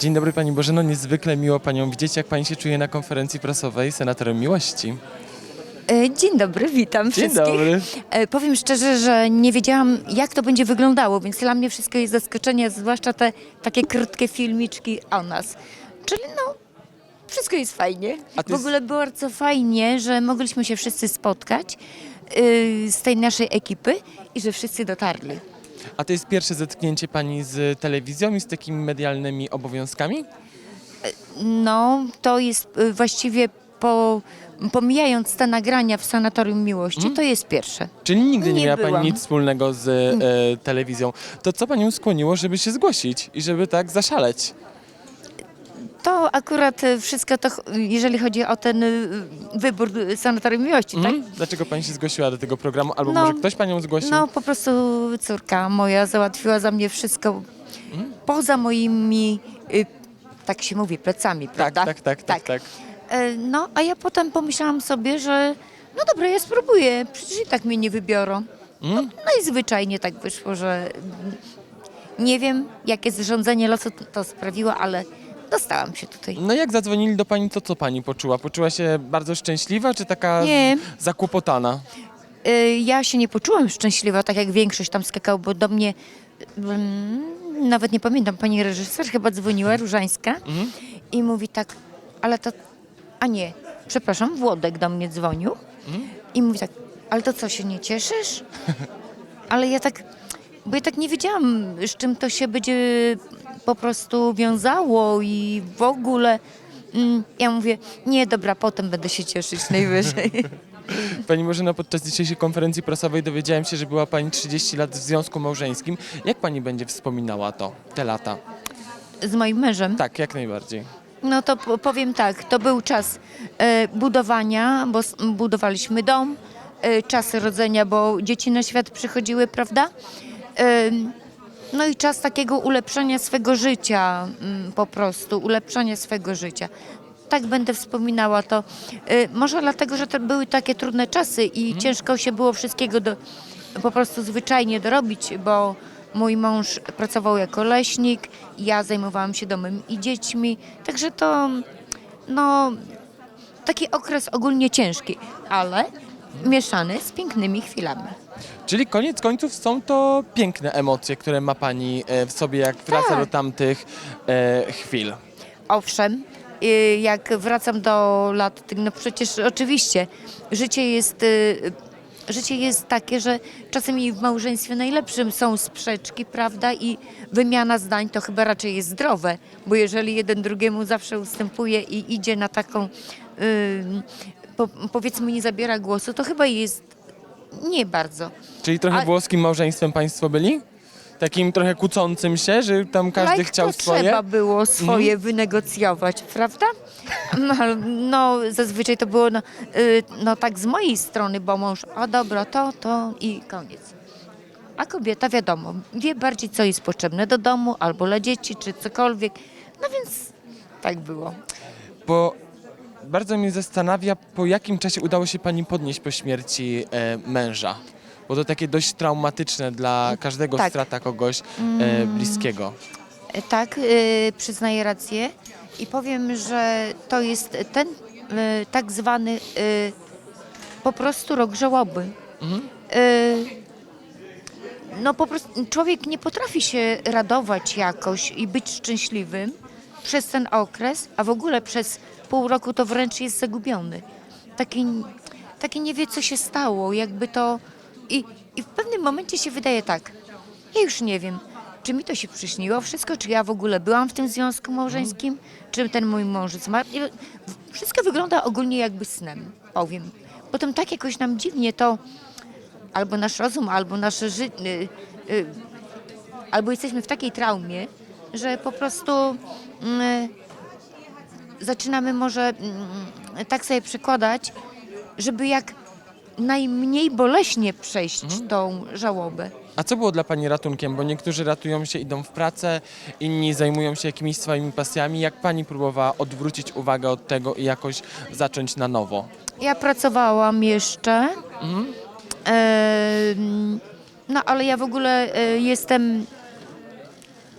Dzień dobry Pani Bożeno, niezwykle miło Panią widzieć. Jak Pani się czuje na konferencji prasowej Senatorem Miłości? E, Dzień dobry, witam Dzień wszystkich. dobry. E, Powiem szczerze, że nie wiedziałam, jak to będzie wyglądało, więc dla mnie wszystko jest zaskoczenie, zwłaszcza te takie krótkie filmiczki o nas. Czyli no, wszystko jest fajnie. W jest- ogóle było bardzo fajnie, że mogliśmy się wszyscy spotkać y, z tej naszej ekipy i że wszyscy dotarli. A to jest pierwsze zetknięcie Pani z telewizją i z takimi medialnymi obowiązkami? No, to jest y, właściwie po, pomijając te nagrania w Sanatorium Miłości, to jest pierwsze. Czyli nigdy nie, Nie miała Pani byłam. nic wspólnego z e, telewizją. To co Panią skłoniło, żeby się zgłosić i żeby tak zaszaleć? To akurat y, wszystko to, jeżeli chodzi o ten y, wybór y, Sanatorium Miłości, Mhm. Dlaczego Pani się zgłosiła do tego programu? Albo No, może ktoś Panią zgłosił? tak? No po prostu córka moja załatwiła za mnie wszystko poza moimi, y, tak się mówi, plecami, tak, prawda? tak, tak, tak, tak. E, No, a ja potem pomyślałam sobie, że no dobra, ja spróbuję, przecież i tak mnie nie wybiorą. No, no i zwyczajnie tak wyszło, że mm, nie wiem, jakie zrządzenie losu to sprawiło, ale dostałam się tutaj. No jak zadzwonili do Pani, to co Pani poczuła? Poczuła się bardzo szczęśliwa, czy taka Nie. zakłopotana? Y, Ja się nie poczułam szczęśliwa, tak jak większość tam skakał, bo do mnie, mm, nawet nie pamiętam, pani reżyser chyba dzwoniła, Różańska, i mówi tak, ale to, a nie, przepraszam, Włodek do mnie dzwonił i mówi tak, ale to co, się nie cieszysz? Ale ja tak, bo ja tak nie wiedziałam, z czym to się będzie po prostu wiązało i w ogóle. Mm, Ja mówię, nie, dobra, potem będę się cieszyć najwyżej. Pani Marzena, podczas dzisiejszej konferencji prasowej dowiedziałem się, że była Pani 30 lat w związku małżeńskim. Jak Pani będzie wspominała to, te lata? Z moim mężem. Tak, jak najbardziej. No to po- powiem tak, to był czas e, budowania, bo s- budowaliśmy dom, e, czas rodzenia, bo dzieci na świat przychodziły, prawda? No i czas takiego ulepszania swego życia, mm, po prostu, ulepszania swego życia. Tak będę wspominała to. Może dlatego, że to były takie trudne czasy i ciężko się było wszystkiego do, po prostu zwyczajnie dorobić, bo mój mąż pracował jako leśnik, ja zajmowałam się domem i dziećmi, także to no taki okres ogólnie ciężki, ale mieszany z pięknymi chwilami. Czyli koniec końców są to piękne emocje, które ma Pani e, w sobie, jak wraca Tak. do tamtych e, chwil. Owszem, y, jak wracam do lat, tych, no przecież oczywiście życie jest, y, życie jest takie, że czasem i w małżeństwie najlepszym są sprzeczki, prawda, i wymiana zdań to chyba raczej jest zdrowe, bo jeżeli jeden drugiemu zawsze ustępuje i idzie na taką, y, po, powiedzmy nie zabiera głosu, to chyba jest nie bardzo. Czyli trochę A- włoskim małżeństwem Państwo byli? Takim trochę kłócącym się, że tam każdy Like chciał to swoje? Mhm. trzeba było swoje wynegocjować, prawda? No, no zazwyczaj to było no, y, no tak z mojej strony, bo mąż, a dobra, to, to i koniec. A kobieta wiadomo, wie bardziej co jest potrzebne do domu, albo dla dzieci, czy cokolwiek. No więc tak było. Bo bardzo mnie zastanawia, po jakim czasie udało się Pani podnieść po śmierci e, męża? Bo to takie dość traumatyczne dla każdego Tak. strata kogoś e, bliskiego. E, Tak, y, przyznaję rację i powiem, że to jest ten y, tak zwany y, po prostu rok żałoby. Y, no po prostu człowiek nie potrafi się radować jakoś i być szczęśliwym przez ten okres, a w ogóle przez pół roku to wręcz jest zagubiony. Taki, taki nie wie, co się stało, jakby to... I, I w pewnym momencie się wydaje tak, ja już nie wiem, czy mi to się przyśniło wszystko, czy ja w ogóle byłam w tym związku małżeńskim, czy ten mój mąż zmarł. Wszystko wygląda ogólnie jakby snem, powiem. Potem tak jakoś nam dziwnie to albo nasz rozum, albo nasze życie, y, y, albo jesteśmy w takiej traumie, że po prostu mm, zaczynamy może mm, tak sobie przekładać, żeby jak najmniej boleśnie przejść tą żałobę. A co było dla Pani ratunkiem? Bo niektórzy ratują się, idą w pracę, inni zajmują się jakimiś swoimi pasjami. Jak Pani próbowała odwrócić uwagę od tego i jakoś zacząć na nowo? Ja pracowałam jeszcze, e, no ale ja w ogóle e, jestem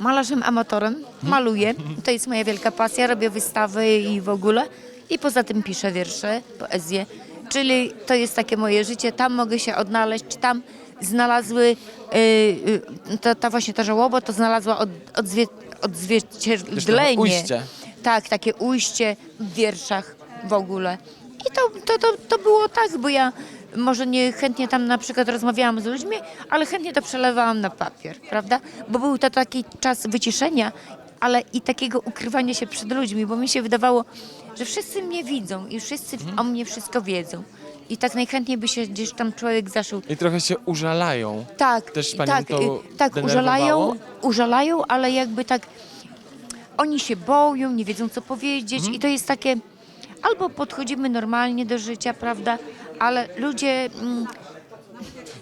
malarzem amatorem, maluję. To jest moja wielka pasja, robię wystawy i w ogóle. I poza tym piszę wiersze, poezję. Czyli to jest takie moje życie, tam mogę się odnaleźć, tam znalazły, yy, właśnie ta żałoba to znalazła od, odzwie, odzwierciedlenie. ujście. Tak, takie ujście w wierszach w ogóle. I to, to, to, to było tak, bo ja może nie chętnie tam na przykład rozmawiałam z ludźmi, ale chętnie to przelewałam na papier, prawda? Bo był to taki czas wyciszenia, ale i takiego ukrywania się przed ludźmi, bo mi się wydawało, że wszyscy mnie widzą i wszyscy o mnie wszystko wiedzą. I tak najchętniej by się gdzieś tam człowiek zaszył. I trochę się użalają. Tak, Też panią tak, to y, tak denerwowało? użalają, użalają, ale jakby tak oni się boją, nie wiedzą co powiedzieć Mhm. i to jest takie albo podchodzimy normalnie do życia, prawda, ale ludzie mm,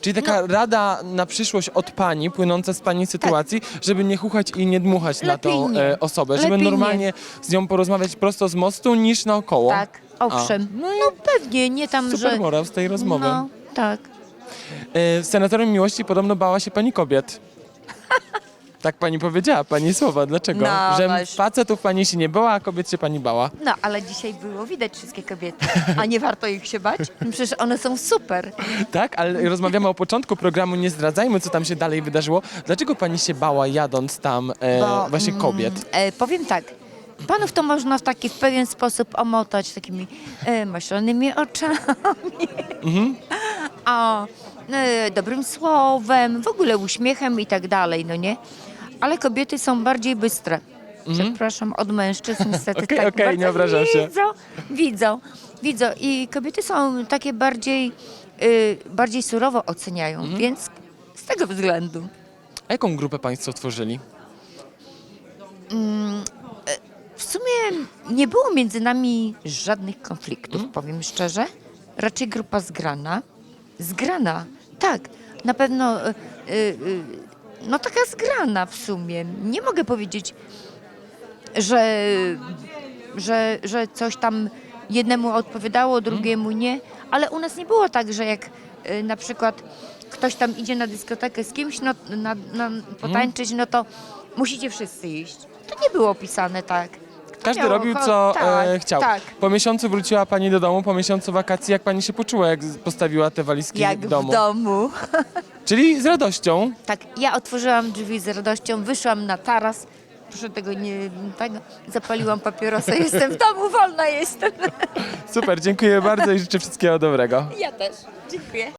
Czyli taka rada na przyszłość od pani, płynąca z pani sytuacji, żeby nie chuchać i nie dmuchać na Lepiej tą nie. e, osobę, żeby Lepiej nie. normalnie z nią porozmawiać prosto z mostu niż naokoło. tak, owszem, no, no pewnie, nie tam, super że... morał z tej rozmowy. No, tak. E, senatorem miłości podobno bała się pani kobiet. Tak pani powiedziała, pani słowa. Dlaczego? No, Że masz. facetów pani się nie bała, a kobiet się pani bała. No, ale dzisiaj było widać wszystkie kobiety, a nie warto ich się bać, przecież one są super. Tak, ale rozmawiamy o początku programu, nie zdradzajmy, co tam się dalej wydarzyło. Dlaczego pani się bała jadąc tam e, Bo, właśnie mm, kobiet? E, powiem tak. Panów to można w taki w pewien sposób omotać takimi e, maślanymi oczami, a e, dobrym słowem, w ogóle uśmiechem i tak dalej, no nie? Ale kobiety są bardziej bystre. Przepraszam, od mężczyzn niestety Okej, tak okej, bardzo nie obrażam się. Widzą, widzą, widzą. I kobiety są takie bardziej, y, bardziej surowo oceniają, Mhm. więc z tego względu. A jaką grupę państwo tworzyli? W sumie nie było między nami żadnych konfliktów, powiem szczerze. Raczej grupa zgrana. Zgrana, tak. Na pewno, y, y, y, no taka zgrana w sumie. Nie mogę powiedzieć, że, że, że coś tam jednemu odpowiadało, drugiemu nie. Ale u nas nie było tak, że jak y, na przykład ktoś tam idzie na dyskotekę z kimś, no, na, na, potańczyć, no to musicie wszyscy iść. To nie było opisane tak. Kto Każdy miał robił, ochotę- co tak, e, chciał. Tak, Po miesiącu wróciła pani do domu, po miesiącu wakacji, jak pani się poczuła, jak z- postawiła te walizki jak w domu? Czyli z radością. Tak, ja otworzyłam drzwi z radością, wyszłam na taras, proszę tego nie, tego, zapaliłam papierosa, jestem w domu, wolna jestem. Super, dziękuję bardzo i życzę wszystkiego dobrego. Ja też, dziękuję.